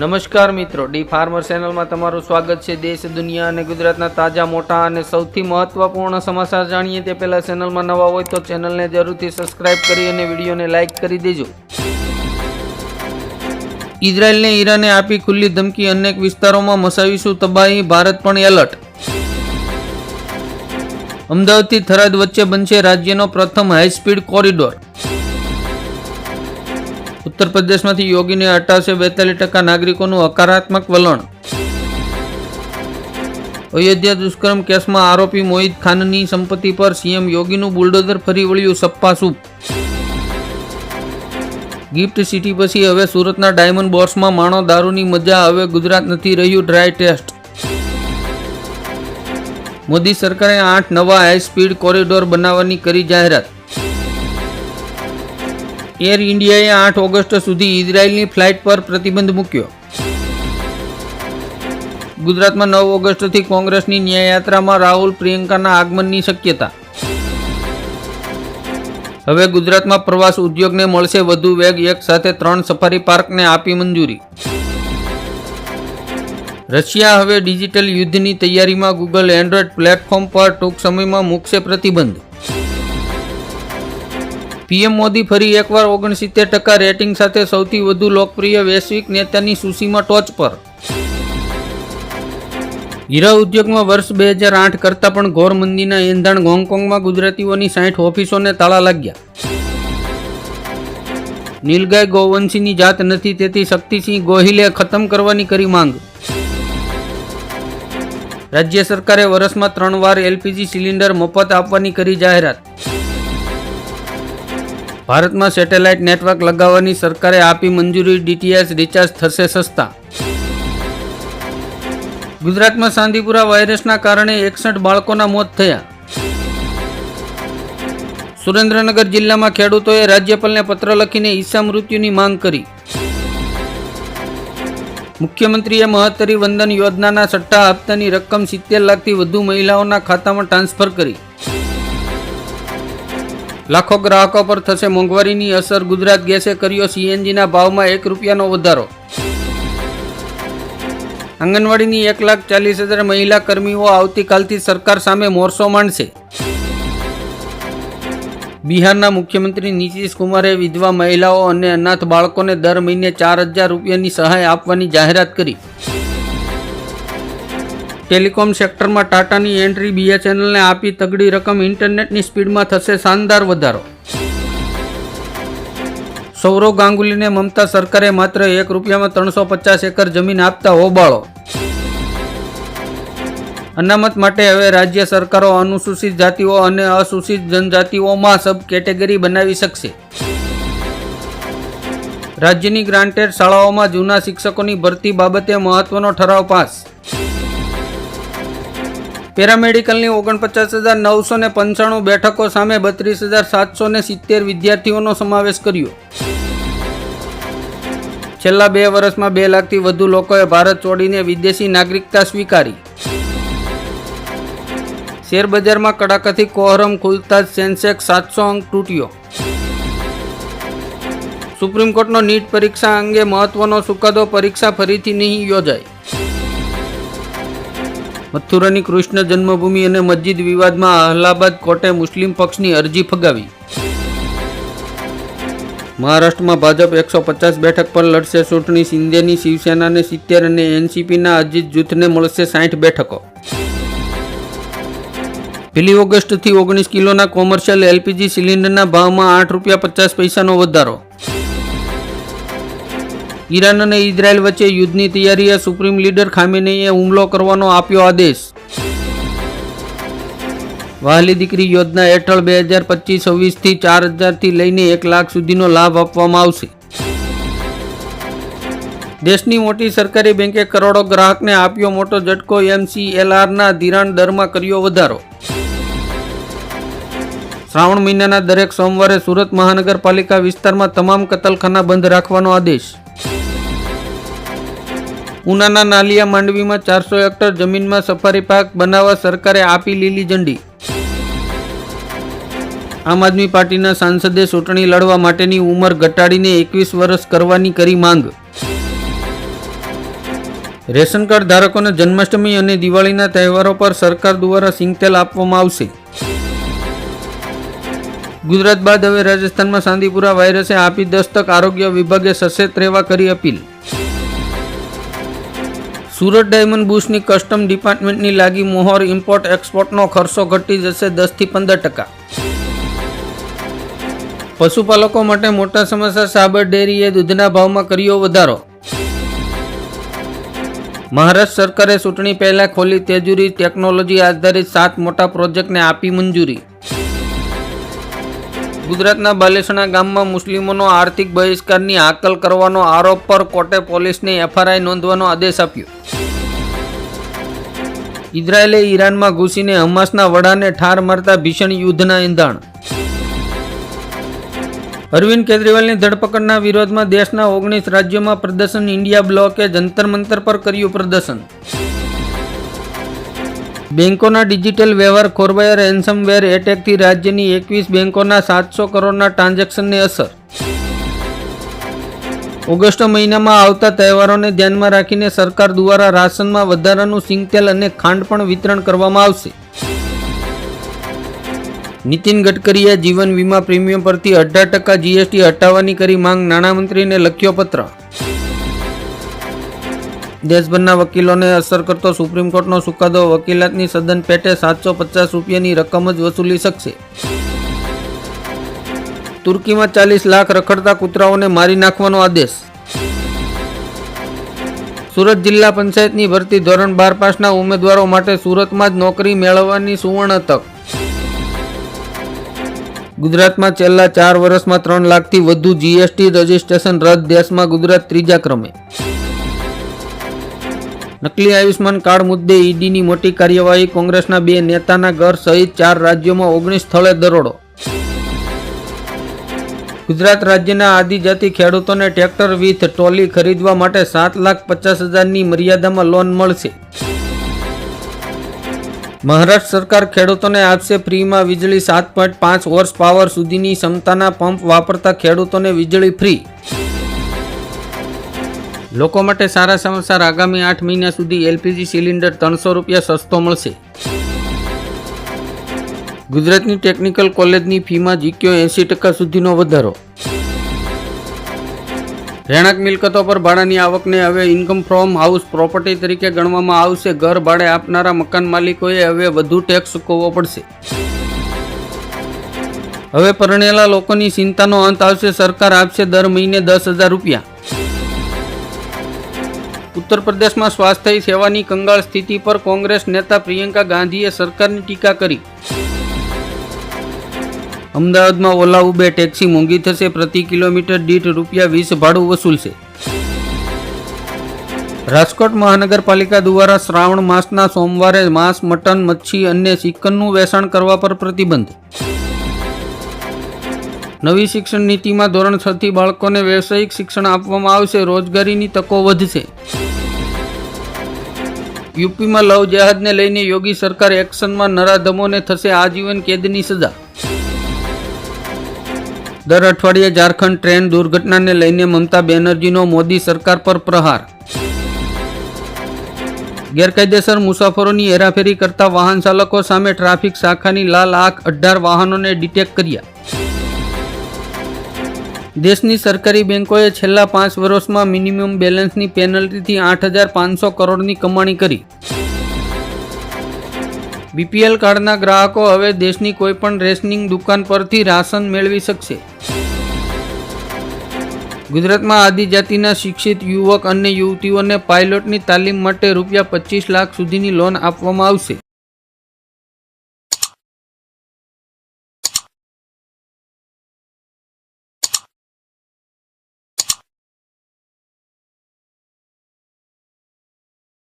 નમસ્કાર મિત્રો, D farmer ચેનલમાં તમારું સ્વાગત છે. દેશ, દુનિયા અને ગુજરાતના તાજા, મોટા અને સૌથી મહત્વપૂર્ણ સમાચાર જાણીએ તે પહેલા ચેનલમાં નવા હોય તો ચેનલને જરૂરથી સબસ્ક્રાઇબ કરી અને વિડીયોને લાઇક કરી દેજો. ઇઝરાયલને ઈરાને આપી ખુલ્લી ધમકી અનેક વિસ્તારોમાં મસાવીશું તબાહી, ભારત પણ એલર્ટ. અમદાવાદથી થરાદ વચ્ચે બનશે રાજ્યનો પ્રથમ હાઈ સ્પીડ કોરિડોર. ઉત્તર પ્રદેશમાંથી યોગીને હટાવશે બેતાલીસ ટકા નાગરિકોનું હકારાત્મક વલણ. અયોધ્યા દુષ્કર્મ કેસમાં આરોપી મોહિત ખાનની સંપત્તિ પર સીએમ યોગીનું બુલડોઝર ફરી વળ્યું સપ્પાસૂપ. ગિફ્ટ સિટી પછી હવે સુરતના ડાયમંડ બોર્સમાં માણો દારૂની મજા હવે ગુજરાત નથી રહ્યું ડ્રાય ટેસ્ટ. મોદી સરકારે આઠ નવા હાઈ સ્પીડ કોરિડોર બનાવવાની કરી જાહેરાત. એર ઇન્ડિયાએ આઠ ઓગસ્ટ સુધી ઇઝરાયલની ફ્લાઇટ પર પ્રતિબંધ મૂક્યો. ગુજરાતમાં નવ ઓગસ્ટથી કોંગ્રેસની ન્યાયયાત્રામાં રાહુલ પ્રિયંકાના આગમનની શક્યતા. હવે ગુજરાતમાં પ્રવાસ ઉદ્યોગને મળશે વધુ વેગ, એક સાથે ત્રણ સફારી પાર્કને આપી મંજૂરી. રશિયા હવે ડિજિટલ યુદ્ધની તૈયારીમાં, ગૂગલ એન્ડ્રોઈડ પ્લેટફોર્મ પર ટૂંક સમયમાં મૂકશે પ્રતિબંધ. પીએમ મોદી ફરી એકવાર ઓગણસિત્તેર ટકા રેટિંગ સાથે સૌથી વધુ લોકપ્રિય વૈશ્વિક નેતાની સૂચિમાં ટોચ પર. હીરા ઉદ્યોગમાં વર્ષ બે હજાર આઠ કરતાં પણ ઘોર મંદીના એંધાણ હોંગકોંગમાં ગુજરાતીઓની સાઠ ઓફિસોને તાળા લાગ્યા. નીલગાય ગૌવંશીની જાત નથી, તેથી શક્તિસિંહ ગોહિલે ખતમ કરવાની કરી માંગ. રાજ્ય સરકારે વર્ષમાં ત્રણ વાર એલપીજી સિલિન્ડર મફત આપવાની કરી જાહેરાત. ભારતમાં સેટેલાઇટ નેટવર્ક લગાવવાની સરકારે આપી મંજૂરી, ડીટીએચ રિચાર્જ થશે સસ્તા. ગુજરાતમાં સાંદીપુરા વાયરસના કારણે એકસઠ બાળકોના મોત થયા. સુરેન્દ્રનગર જિલ્લામાં ખેડૂતોએ રાજ્યપાલને પત્ર લખીને ઈસા મૃત્યુની માંગ કરી. મુખ્યમંત્રીએ મહત્તરી વંદન યોજનાના સટ્ટા હપ્તાની રકમ સિત્તેર લાખથી વધુ મહિલાઓના ખાતામાં ટ્રાન્સફર કરી. લાખો ગ્રાહકો પર થશે મોંઘવારીની અસર. ગુજરાત ગેસે કર્યો સીએનજીના ભાવમાં એક રૂપિયાનો વધારો. આંગણવાડીની એક લાખ ચાલીસ હજાર મહિલા કર્મીઓ આવતીકાલથી સરકાર સામે મોરસો માંડશે. બિહારના મુખ્યમંત્રી નીતિશ કુમારે વિધવા મહિલાઓ અને અનાથ બાળકોને દર મહિને ચાર હજાર રૂપિયાની સહાય આપવાની જાહેરાત કરી. ટેલિકોમ સેક્ટરમાં ટાટાની એન્ટ્રી બીએસએનએલને આપી તગડી રકમ ઇન્ટરનેટની સ્પીડમાં થશે શાનદાર વધારો. સૌરવ ગાંગુલીને મમતા સરકારે માત્ર એક રૂપિયામાં ત્રણસો પચાસ એકર જમીન આપતા હોબાળો. અનામત માટે હવે રાજ્ય સરકારો અનુસૂચિત જાતિઓ અને અસૂચિત જનજાતિઓમાં સબ કેટેગરી બનાવી શકશે. રાજ્યની ગ્રાન્ટેડ શાળાઓમાં જૂના શિક્ષકોની ભરતી બાબતે મહત્વનો ઠરાવ પાસ. પેરામેડિકલની ઓગણપચાસ હજાર નવસો ને પંચાણું બેઠકો સામે બત્રીસ હજાર સાતસો ને સિત્તેર વિદ્યાર્થીઓનો સમાવેશ કર્યો. છેલ્લા બે વર્ષમાં બે લાખથી વધુ લોકોએ ભારત છોડીને વિદેશી નાગરિકતા સ્વીકારી. શેરબજારમાં કડાકાથી કોહરમ ખુલતા જ સેન્સેક્સ સાતસો અંક તૂટ્યો. સુપ્રીમ કોર્ટનો નીટ પરીક્ષા અંગે મહત્વનો ચુકાદો પરીક્ષા ફરીથી નહીં યોજાય. મથુરાની કૃષ્ણ જન્મભૂમિ અને મસ્જિદ વિવાદમાં અલ્હાબાદ કોર્ટે મુસ્લિમ પક્ષની અરજી ફગાવી. મહારાષ્ટ્રમાં ભાજપ એકસો પચાસ બેઠક પર લડશે ચૂંટણી શિંદેની શિવસેનાને સિત્તેર અને એનસીપીના અજીત જૂથને મળશે સાઠ બેઠકો. પહેલી ઓગસ્ટથી ઓગણીસ કિલોના કોમર્શિયલ એલપીજી સિલિન્ડરના ભાવમાં આઠ રૂપિયા પચાસ પૈસાનો વધારો. ઈરાન અને ઇઝરાયલ વચ્ચે યુદ્ધની તૈયારીએ સુપ્રીમ લીડર ખામેનેઈએ હુમલો કરવાનો આપ્યો આદેશ. વહાલી દીકરી યોજના હેઠળ બે હજાર પચીસ છવ્વીસથી ચાર હજારથી લઈને એક લાખ સુધીનો લાભ આપવામાં આવશે. દેશની મોટી સરકારી બેંકે કરોડો ગ્રાહકને આપ્યો મોટો ઝટકો એમસીએલઆરના ધિરાણ દરમાં કર્યો વધારો. શ્રાવણ મહિનાના દરેક સોમવારે સુરત મહાનગરપાલિકા વિસ્તારમાં તમામ કતલખાના બંધ રાખવાનો આદેશ. ઉનાના નાલિયા માંડવીમાં ચારસો હેક્ટર જમીનમાં સફારી પાર્ક બનાવવા સરકારે આપી લીલી ઝંડી. આમ આદમી પાર્ટીના સાંસદે ચૂંટણી લડવા માટેની ઉંમર ઘટાડીને એકવીસ વર્ષ કરવાની કરી માંગ. રેશન કાર્ડ ધારકોને જન્માષ્ટમી અને દિવાળીના તહેવારો પર સરકાર દ્વારા સિંગતેલ આપવામાં આવશે. ગુજરાત બાદ હવે રાજસ્થાનમાં સાંદીપુરા વાયરસે આપી દસ્તક આરોગ્ય વિભાગે સચેત રહેવા કરી અપીલ. સુરત ડાયમંડ બુશની કસ્ટમ ડિપાર્ટમેન્ટની લાગી મોહર ઇમ્પોર્ટ એક્સપોર્ટનો ખર્ચો ઘટી જશે દસથી પંદર ટકા. પશુપાલકો માટે મોટા સમસ્યા સાબર ડેરીએ દૂધના ભાવમાં કર્યો વધારો. મહારાષ્ટ્ર સરકારે ચૂંટણી પહેલા ખોલી તેજુરી ટેકનોલોજી આધારિત સાત મોટા પ્રોજેક્ટને આપી મંજૂરી. ગુજરાતના બાલેસણા ગામમાં મુસ્લિમોનો આર્થિક બહિષ્કારની હાકલ કરવાનો આરોપ પર કોર્ટે પોલીસને એફઆરઆઈ નોંધવાનો આદેશ આપ્યો. ઇઝરાયેલે ઈરાનમાં ઘૂસીને હમાસના વડાને ઠાર મારતા ભીષણ યુદ્ધના એંધાણ અરવિંદ કેજરીવાલની ધરપકડના વિરોધમાં દેશના ઓગણીસ રાજ્યોમાં પ્રદર્શન, ઇન્ડિયા બ્લોકે જંતર મંતર પર કર્યું પ્રદર્શન. બેંકોના ડિજિટલ વ્યવહાર ખોરવાયા રેન્સમવેર એટેકથી રાજ્યની એકવીસ બેંકોના સાતસો કરોડના ટ્રાન્ઝેક્શનને અસર. ઓગસ્ટ મહિનામાં આવતા તહેવારોને ધ્યાનમાં રાખીને સરકાર દ્વારા રાશનમાં વધારાનું સિંગતેલ અને ખાંડ પણ વિતરણ કરવામાં આવશે. નીતિન ગડકરીએ જીવન વીમા પ્રીમિયમ પરથી અઢાર ટકા જીએસટી હટાવવાની કરી માંગ નાણામંત્રીને લખ્યો પત્ર. દેશભરના વકીલોને અસર કરતો સુપ્રીમ કોર્ટનો ચુકાદો વકીલાતની સદન પેટે સાતસો પચાસ રૂપિયાની રકમ જ વસૂલી શકશે. તુર્કીમાં ચાલીસ લાખ રખડતા કૂતરાઓને મારી નાખવાનો આદેશ. સુરત જિલ્લા પંચાયતની ભરતી ધોરણ બાર પાસના ઉમેદવારો માટે સુરતમાં જ નોકરી મેળવવાની સુવર્ણ તક. ગુજરાતમાં છેલ્લા ચાર વર્ષમાં ત્રણ લાખથી વધુ જીએસટી રજીસ્ટ્રેશન રદ, દેશમાં ગુજરાત ત્રીજા ક્રમે. નકલી આયુષ્માન કાર્ડ મુદ્દે ઈડીની મોટી કાર્યવાહી કોંગ્રેસના બે નેતાના ઘર સહિત ચાર રાજ્યોમાં ઓગણીસ સ્થળે દરોડો. ગુજરાત રાજ્યના આદિજાતિ ખેડૂતોને ટ્રેક્ટર વિથ ટ્રોલી ખરીદવા માટે સાત લાખ પચાસ હજારની મર્યાદામાં લોન મળશે. મહારાષ્ટ્ર સરકાર ખેડૂતોને આપશે ફ્રીમાં વીજળી સાત પોઈન્ટ પાંચ હોર્સ પાવર સુધીની ક્ષમતાના પંપ વાપરતા ખેડૂતોને વીજળી ફ્રી. લોકો માટે સારા સમાચાર આગામી આઠ મહિના સુધી એલપીજી સિલિન્ડર ત્રણસો રૂપિયા સસ્તો મળશે. ગુજરાતની ટેકનિકલ કોલેજની ફીમાં જીક્યો એંસી ટકા સુધીનો વધારો. રહેણાંક મિલકતો પર ભાડાની આવકને હવે ઇન્કમ ફ્રોમ હાઉસ પ્રોપર્ટી તરીકે ગણવામાં આવશે. ઘર ભાડે આપનારા મકાન માલિકોએ હવે વધુ ટેક્સ ચૂકવવો પડશે. હવે પરણેલા લોકોની ચિંતાનો અંત આવશે. સરકાર આપશે દર મહિને દસ હજાર રૂપિયા. ઉત્તર પ્રદેશમાં સ્વાસ્થ્ય સેવાની કંગાળ સ્થિતિ પર કોંગ્રેસ નેતા પ્રિયંકા ગાંધીએ સરકારની ટીકા કરી. અમદાવાદમાં ઓલા ઉબે ટેક્સી મોંઘી થશે, પ્રતિ કિલોમીટર દીઠ રૂપિયા વીસ ભાડું વસૂલશે. રાજકોટ મહાનગરપાલિકા દ્વારા શ્રાવણ માસના સોમવારે માંસ, મટન, મચ્છી અને ચિકનનું વેચાણ કરવા પર પ્રતિબંધ. નવી શિક્ષણ નીતિમાં ધોરણ છથી બાળકોને વ્યવસાયિક શિક્ષણ આપવામાં આવશે, રોજગારીની તકો વધશે. યુપીમાં લવ જહાજને લઈને યોગી સરકાર એક્શનમાં નરાધમોને થશે આજીવન કેદની સજા. દર અઠવાડિયે ઝારખંડ ટ્રેન દુર્ઘટનાને લઈને મમતા બેનર્જીનો મોદી સરકાર પર પ્રહાર. ગેરકાયદેસર મુસાફરોની હેરાફેરી કરતા વાહન ચાલકો સામે ટ્રાફિક શાખાની લાલ આંખ અઢાર વાહનોને ડિટેક્ટ કર્યા. દેશની સરકારી બેંકોએ છેલ્લા પાંચ વર્ષમાં મિનિમમ બેલેન્સની પેનલ્ટીથી આઠ હજાર પાંચસો કરોડની કમાણી કરી. બીપીએલ કાર્ડના ગ્રાહકો હવે દેશની કોઈપણ રેશનિંગ દુકાન પરથી રાશન મેળવી શકશે. ગુજરાતમાં આદિજાતિના શિક્ષિત યુવક અને યુવતીઓને પાયલોટની તાલીમ માટે રૂપિયા પચીસ લાખ સુધીની લોન આપવામાં આવશે.